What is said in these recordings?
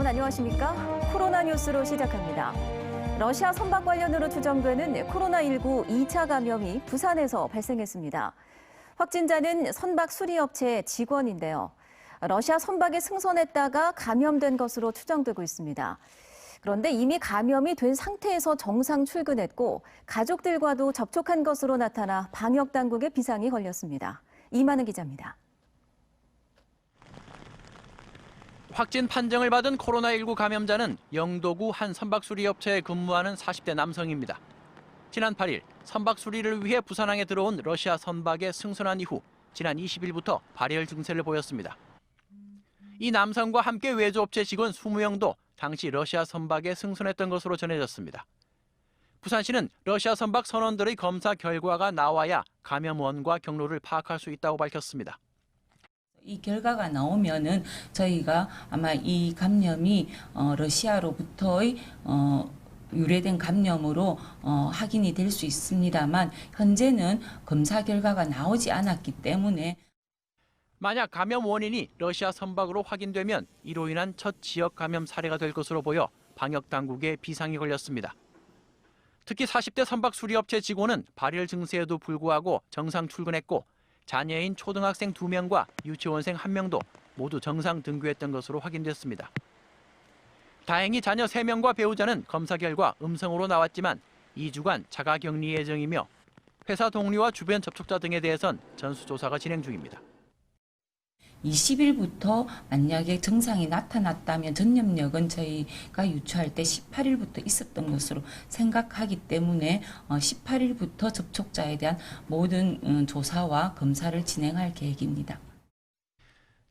여러분 안녕하십니까? 코로나 뉴스로 시작합니다. 러시아 선박 관련으로 추정되는 코로나19 2차 감염이 부산에서 발생했습니다. 확진자는 선박 수리업체 직원인데요. 러시아 선박에 승선했다가 감염된 것으로 추정되고 있습니다. 그런데 이미 감염이 된 상태에서 정상 출근했고 가족들과도 접촉한 것으로 나타나 방역 당국의 비상이 걸렸습니다. 이만은 기자입니다. 확진 판정을 받은 코로나19 감염자는 영도구 한 선박 수리 업체에 근무하는 40대 남성입니다. 지난 8일 선박 수리를 위해 부산항에 들어온 러시아 선박에 승선한 이후 지난 20일부터 발열 증세를 보였습니다. 이 남성과 함께 외주업체 직원 20명도 당시 러시아 선박에 승선했던 것으로 전해졌습니다. 부산시는 러시아 선박 선원들의 검사 결과가 나와야 감염원과 경로를 파악할 수 있다고 밝혔습니다. 이 결과가 나오면은 저희가 아마 이 감염이 어, 러시아로부터의 어, 유래된 감염으로 어, 확인이 될 수 있습니다만 현재는 검사 결과가 나오지 않았기 때문에 만약 감염 원인이 러시아 선박으로 확인되면 이로 인한 첫 지역 감염 사례가 될 것으로 보여 방역 당국에 비상이 걸렸습니다. 특히 40대 선박 수리업체 직원은 발열 증세에도 불구하고 정상 출근했고 자녀인 초등학생 2명과 유치원생 1명도 모두 정상 등교했던 것으로 확인됐습니다. 다행히 자녀 3명과 배우자는 검사 결과 음성으로 나왔지만 2주간 자가 격리 예정이며 회사 동료와 주변 접촉자 등에 대해선 전수조사가 진행 중입니다. 20일부터 만약에 증상이 나타났다면 전염력은 저희가 유추할 때 18일부터 있었던 것으로 생각하기 때문에 18일부터 접촉자에 대한 모든 음, 조사와 검사를 진행할 계획입니다.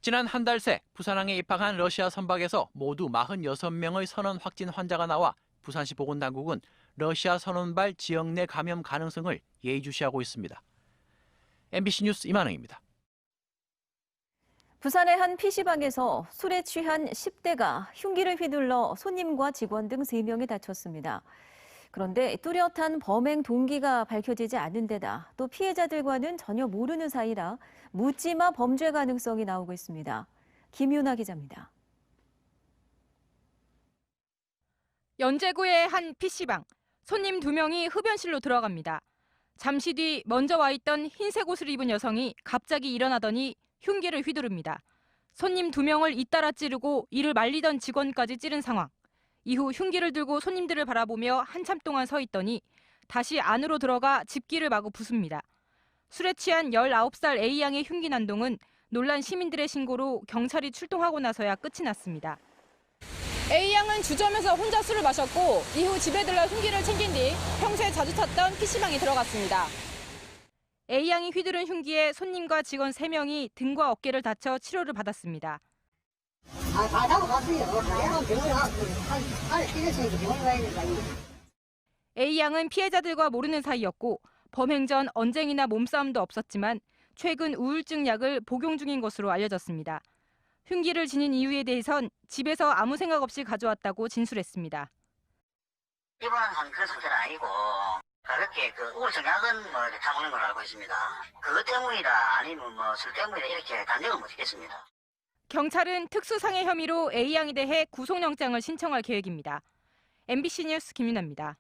지난 한 달 새 부산항에 입항한 러시아 선박에서 모두 46명의 선원 확진 환자가 나와 부산시 보건당국은 러시아 선원발 지역 내 감염 가능성을 예의주시하고 있습니다. MBC 뉴스 이만흥입니다. 부산의 한 PC방에서 술에 취한 10대가 흉기를 휘둘러 손님과 직원 등 3명이 다쳤습니다. 그런데 뚜렷한 범행 동기가 밝혀지지 않은 데다 또 피해자들과는 전혀 모르는 사이라 묻지마 범죄 가능성이 나오고 있습니다. 김윤아 기자입니다. 연제구의 한 PC방. 손님 두 명이 흡연실로 들어갑니다. 잠시 뒤 먼저 와 있던 흰색 옷을 입은 여성이 갑자기 일어나더니 흉기를 휘두릅니다. 손님 두 명을 잇따라 찌르고 이를 말리던 직원까지 찌른 상황. 이후 흉기를 들고 손님들을 바라보며 한참 동안 서 있더니 다시 안으로 들어가 집기를 마구 부숩니다. 술에 취한 19살 A양의 흉기 난동은 놀란 시민들의 신고로 경찰이 출동하고 나서야 끝이 났습니다. A양은 주점에서 혼자 술을 마셨고 이후 집에 들러 흉기를 챙긴 뒤 평소에 자주 찾던 PC방에 들어갔습니다. A양이 휘두른 흉기에 손님과 직원 3명이 등과 어깨를 다쳐 치료를 받았습니다. 아, 다 한, 한, 찔렸으니까 가야. A양은 피해자들과 모르는 사이였고 범행 전 언쟁이나 몸싸움도 없었지만 최근 우울증 약을 복용 중인 것으로 알려졌습니다. 흉기를 지닌 이유에 대해선 집에서 아무 생각 없이 가져왔다고 진술했습니다. 입원한 그런 상태는 아니고, 가볍게 그 우울증 약은 뭐 이렇게 타먹는 걸로 알고 있습니다. 그것 때문이다, 아니면 뭐술 때문이다, 이렇게 단정은 못 짓겠습니다. 경찰은 특수상해 혐의로 A양에 대해 구속영장을 신청할 계획입니다. MBC 뉴스 김윤아입니다.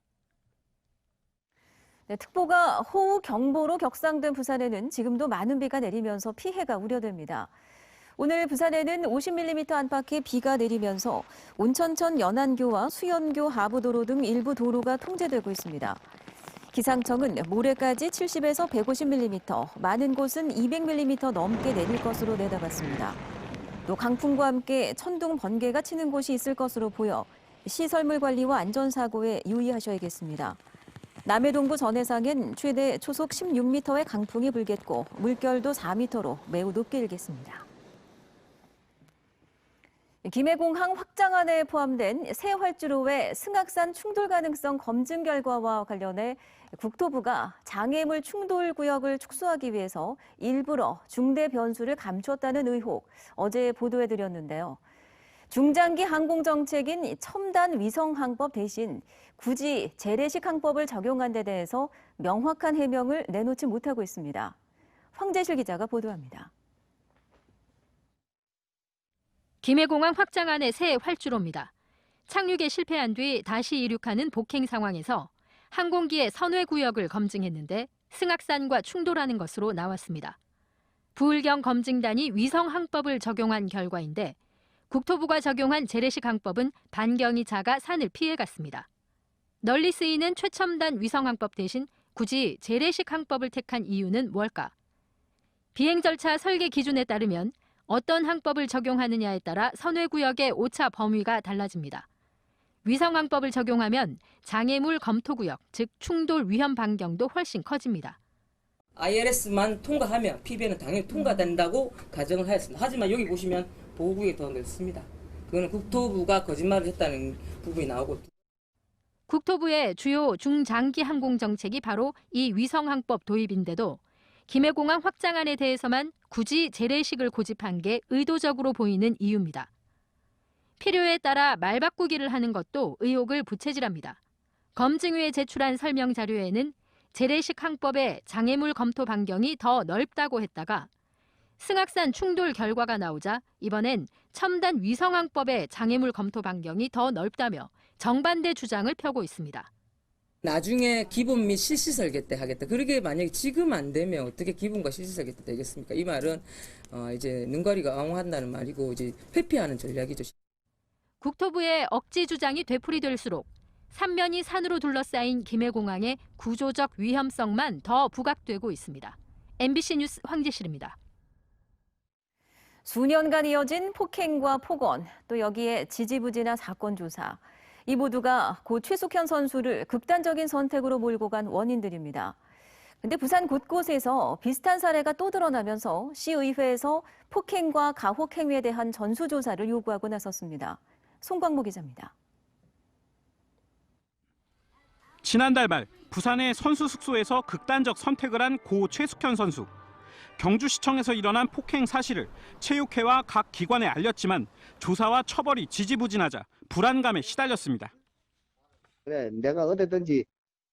네, 특보가 호우 경보로 격상된 부산에는 지금도 많은 비가 내리면서 피해가 우려됩니다. 오늘 부산에는 50mm 안팎의 비가 내리면서 온천천 연안교와 수연교 하부도로 등 일부 도로가 통제되고 있습니다. 기상청은 모레까지 70에서 150mm, 많은 곳은 200mm 넘게 내릴 것으로 내다봤습니다. 또 강풍과 함께 천둥 번개가 치는 곳이 있을 것으로 보여 시설물 관리와 안전사고에 유의하셔야겠습니다. 남해 동부 전해상엔 최대 초속 16m의 강풍이 불겠고 물결도 4m로 매우 높게 일겠습니다. 김해공항 확장안에 포함된 새 활주로의 승악산 충돌 가능성 검증 결과와 관련해 국토부가 장애물 충돌 구역을 축소하기 위해서 일부러 중대 변수를 감췄다는 의혹 어제 보도해 드렸는데요. 중장기 항공 정책인 첨단 위성 항법 대신 굳이 재래식 항법을 적용한 데 대해서 명확한 해명을 내놓지 못하고 있습니다. 황재실 기자가 보도합니다. 김해공항 확장안의 새 활주로입니다. 착륙에 실패한 뒤 다시 이륙하는 복행 상황에서 항공기의 선회 구역을 검증했는데 승악산과 충돌하는 것으로 나왔습니다. 부울경 검증단이 위성 항법을 적용한 결과인데 국토부가 적용한 재래식 항법은 반경이 작아 산을 피해갔습니다. 널리 쓰이는 최첨단 위성 항법 대신 굳이 재래식 항법을 택한 이유는 뭘까? 비행 절차 설계 기준에 따르면 어떤 항법을 적용하느냐에 따라 선회 구역의 오차 범위가 달라집니다. 위성 항법을 적용하면 장애물 검토 구역, 즉 충돌 위험 반경도 훨씬 커집니다. IRS만 통과하면 PB는 당연히 통과된다고 가정을 하였습니다. 하지만 여기 보시면 보호구역이 더 넓습니다. 그거는 국토부가 거짓말을 했다는 부분이 나오고 국토부의 주요 중장기 항공 정책이 바로 이 위성 항법 도입인데도 김해공항 확장안에 대해서만 굳이 재래식을 고집한 게 의도적으로 보이는 이유입니다. 필요에 따라 말 바꾸기를 하는 것도 의혹을 부채질합니다. 검증위에 제출한 설명 자료에는 재래식 항법의 장애물 검토 반경이 더 넓다고 했다가 승악산 충돌 결과가 나오자 이번엔 첨단 위성 항법의 장애물 검토 반경이 더 넓다며 정반대 주장을 펴고 있습니다. 나중에 기본 및 실시 설계 때 하겠다. 그러게 만약에 지금 안 되면 어떻게 기본과 실시 설계 때 되겠습니까? 이 말은 어 이제 눈가리가 엉한다는 말이고 이제 회피하는 전략이죠. 국토부의 억지 주장이 되풀이될수록 삼면이 산으로 둘러싸인 김해공항의 구조적 위험성만 더 부각되고 있습니다. MBC 뉴스 황재실입니다. 수년간 이어진 폭행과 폭언, 또 여기에 지지부진한 사건 조사. 이 모두가 고 최숙현 선수를 극단적인 선택으로 몰고 간 원인들입니다. 근데 부산 곳곳에서 비슷한 사례가 또 드러나면서 시의회에서 폭행과 가혹 행위에 대한 전수조사를 요구하고 나섰습니다. 송광모 기자입니다. 지난달 말 부산의 선수 숙소에서 극단적 선택을 한 고 최숙현 선수. 경주시청에서 일어난 폭행 사실을 체육회와 각 기관에 알렸지만 조사와 처벌이 지지부진하자 불안감에 시달렸습니다. 그래, 내가 어디든지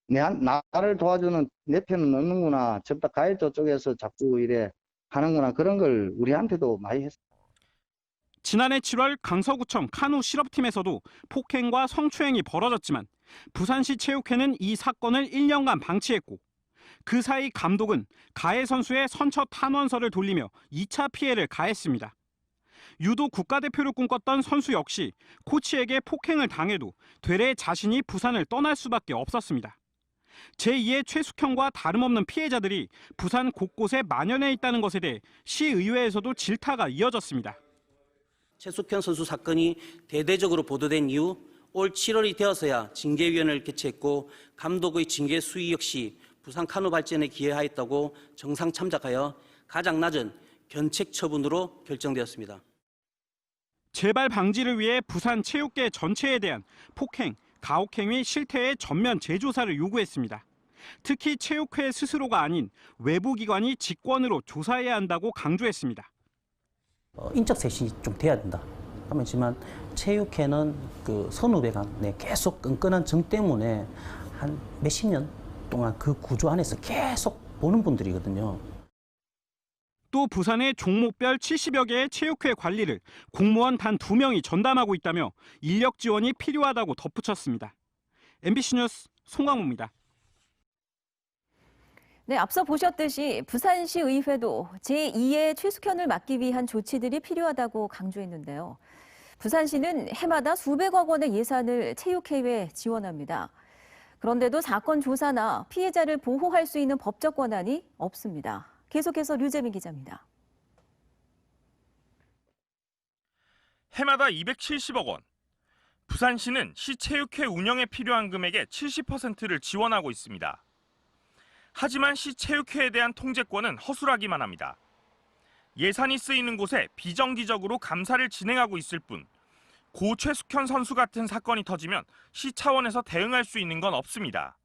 내, 한- 나를 도와주는 내 편은 없는구나. 접다 가해자 쪽에서 자꾸 이래 하는구나. 그런 걸 우리한테도 많이 했어. 지난해 7월 강서구청 카누 실업팀에서도 폭행과 성추행이 벌어졌지만 부산시 체육회는 이 사건을 1년간 방치했고 그 사이 감독은 가해 선수의 선처 탄원서를 돌리며 2차 피해를 가했습니다. 유도 국가대표를 꿈꿨던 선수 역시 코치에게 폭행을 당해도 되레 자신이 부산을 떠날 수밖에 없었습니다. 제2의 최숙현과 다름없는 피해자들이 부산 곳곳에 만연해 있다는 것에 대해 시의회에서도 질타가 이어졌습니다. 최숙현 선수 사건이 대대적으로 보도된 이후 올 7월이 되어서야 징계위원회를 개최했고 감독의 징계 수위 역시 부산 카누 발전에 기여하였다고 정상 참작하여 가장 낮은 견책 처분으로 결정되었습니다. 재발 방지를 위해 부산 체육계 전체에 대한 폭행, 가혹행위 실태의 전면 재조사를 요구했습니다. 특히 체육회 스스로가 아닌 외부 기관이 직권으로 조사해야 한다고 강조했습니다. 어, 인적 쇄신이 좀 돼야 된다. 하지만 체육회는 그 선후배가 네, 계속 끈끈한 정 때문에 한 몇십 년 동안 그 구조 안에서 계속 보는 분들이거든요. 또 부산의 종목별 70여 개의 체육회 관리를 공무원 단 두명이 전담하고 있다며 인력 지원이 필요하다고 덧붙였습니다. MBC 뉴스 송광호입니다. 네, 앞서 보셨듯이 부산시 의회도 제2의 최숙현을 막기 위한 조치들이 필요하다고 강조했는데요. 부산시는 해마다 수백억 원의 예산을 체육회에 지원합니다. 그런데도 사건 조사나 피해자를 보호할 수 있는 법적 권한이 없습니다. 계속해서 류재민 기자입니다. 해마다 270억 원. 부산시는 시체육회 운영에 필요한 금액의 70%를 지원하고 있습니다. 하지만 시 체육회에 대한 통제권은 허술하기만 합니다. 예산이 쓰이는 곳에 비정기적으로 감사를 진행하고 있을 뿐, 고 최숙현 선수 같은 사건이 터지면 시 차원에서 대응할 수 있는 건 없습니다.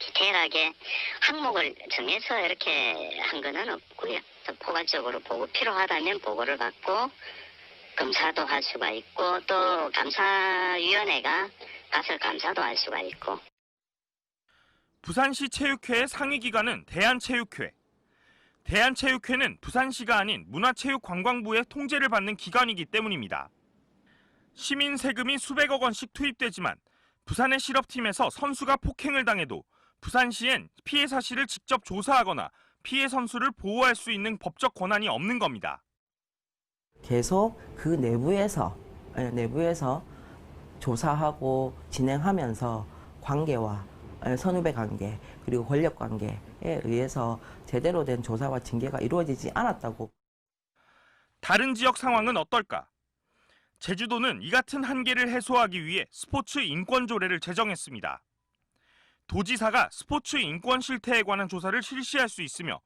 디테일하게 항목을 정해서 이렇게 한 거는 없고요. 또 포괄적으로 보고 필요하다면 보고를 받고 검사도 할 수가 있고 또 감사위원회가 가설 감사도 할 수가 있고 부산시 체육회의 상위 기관은 대한체육회. 대한체육회는 부산시가 아닌 문화체육관광부의 통제를 받는 기관이기 때문입니다. 시민 세금이 수백억 원씩 투입되지만 부산의 실업팀에서 선수가 폭행을 당해도 부산시엔 피해 사실을 직접 조사하거나 피해 선수를 보호할 수 있는 법적 권한이 없는 겁니다. 계속 그 내부에서 예, 내부에서 조사하고 진행하면서 관계와 예, 선후배 관계 그리고 권력 관계에 의해서 제대로 된 조사와 징계가 이루어지지 않았다고 다른 지역 상황은 어떨까? 제주도는 이 같은 한계를 해소하기 위해 스포츠 인권 조례를 제정했습니다. 도지사가 스포츠 인권 실태에 관한 조사를 실시할 수 있으며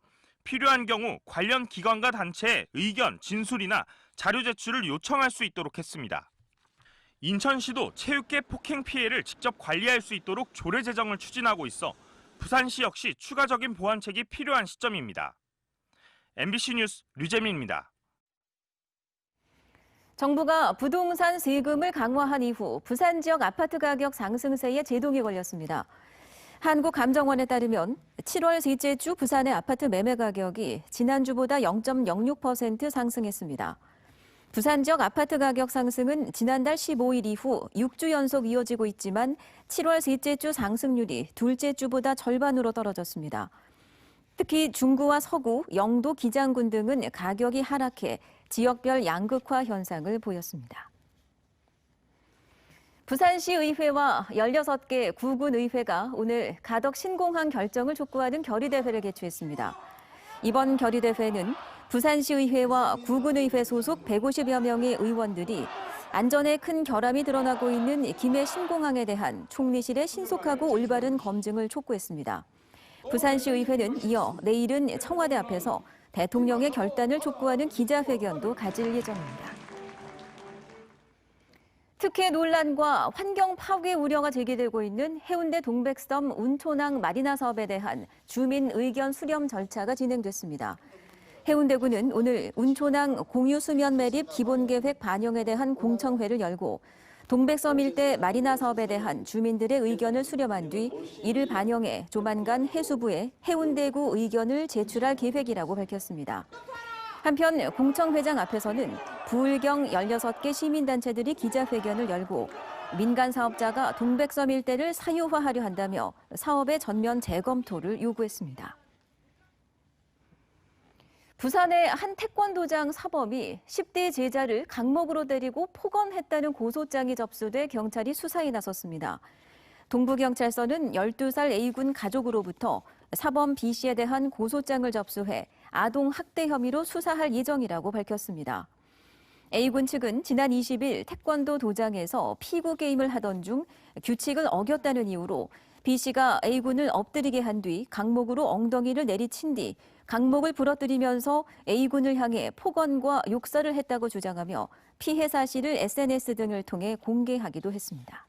필요한 경우 관련 기관과 단체의 의견, 진술이나 자료 제출을 요청할 수 있도록 했습니다. 인천시도 체육계 폭행 피해를 직접 관리할 수 있도록 조례 제정을 추진하고 있어 부산시 역시 추가적인 보완책이 필요한 시점입니다. MBC 뉴스 류재민입니다. 정부가 부동산 세금을 강화한 이후 부산 지역 아파트 가격 상승세에 제동이 걸렸습니다. 한국감정원에 따르면 7월 셋째 주 부산의 아파트 매매 가격이 지난주보다 0.06% 상승했습니다. 부산 지역 아파트 가격 상승은 지난달 15일 이후 6주 연속 이어지고 있지만 7월 셋째 주 상승률이 둘째 주보다 절반으로 떨어졌습니다. 특히 중구와 서구, 영도, 기장군 등은 가격이 하락해 지역별 양극화 현상을 보였습니다. 부산시 의회와 16개 구군 의회가 오늘 가덕 신공항 결정을 촉구하는 결의대회를 개최했습니다. 이번 결의대회는 부산시 의회와 구군 의회 소속 150여 명의 의원들이 안전에 큰 결함이 드러나고 있는 김해 신공항에 대한 총리실의 신속하고 올바른 검증을 촉구했습니다. 부산시 의회는 이어 내일은 청와대 앞에서 대통령의 결단을 촉구하는 기자회견도 가질 예정입니다. 특혜 논란과 환경 파괴 우려가 제기되고 있는 해운대 동백섬 운초낭 마리나 사업에 대한 주민 의견 수렴 절차가 진행됐습니다. 해운대구는 오늘 운초낭 공유 수면 매립 기본 계획 반영에 대한 공청회를 열고 동백섬 일대 마리나 사업에 대한 주민들의 의견을 수렴한 뒤 이를 반영해 조만간 해수부에 해운대구 의견을 제출할 계획이라고 밝혔습니다. 한편 공청회장 앞에서는 부울경 16개 시민단체들이 기자회견을 열고 민간 사업자가 동백섬 일대를 사유화하려 한다며 사업의 전면 재검토를 요구했습니다. 부산의 한 태권도장 사범이 10대 제자를 강목으로 때리고 폭언했다는 고소장이 접수돼 경찰이 수사에 나섰습니다. 동부경찰서는 12살 A군 가족으로부터 사범 B씨에 대한 고소장을 접수해 아동 학대 혐의로 수사할 예정이라고 밝혔습니다. A군 측은 지난 20일 태권도 도장에서 피구 게임을 하던 중 규칙을 어겼다는 이유로 B씨가 A군을 엎드리게 한 뒤 강목으로 엉덩이를 내리친 뒤 강목을 부러뜨리면서 A군을 향해 폭언과 욕설을 했다고 주장하며 피해 사실을 SNS 등을 통해 공개하기도 했습니다.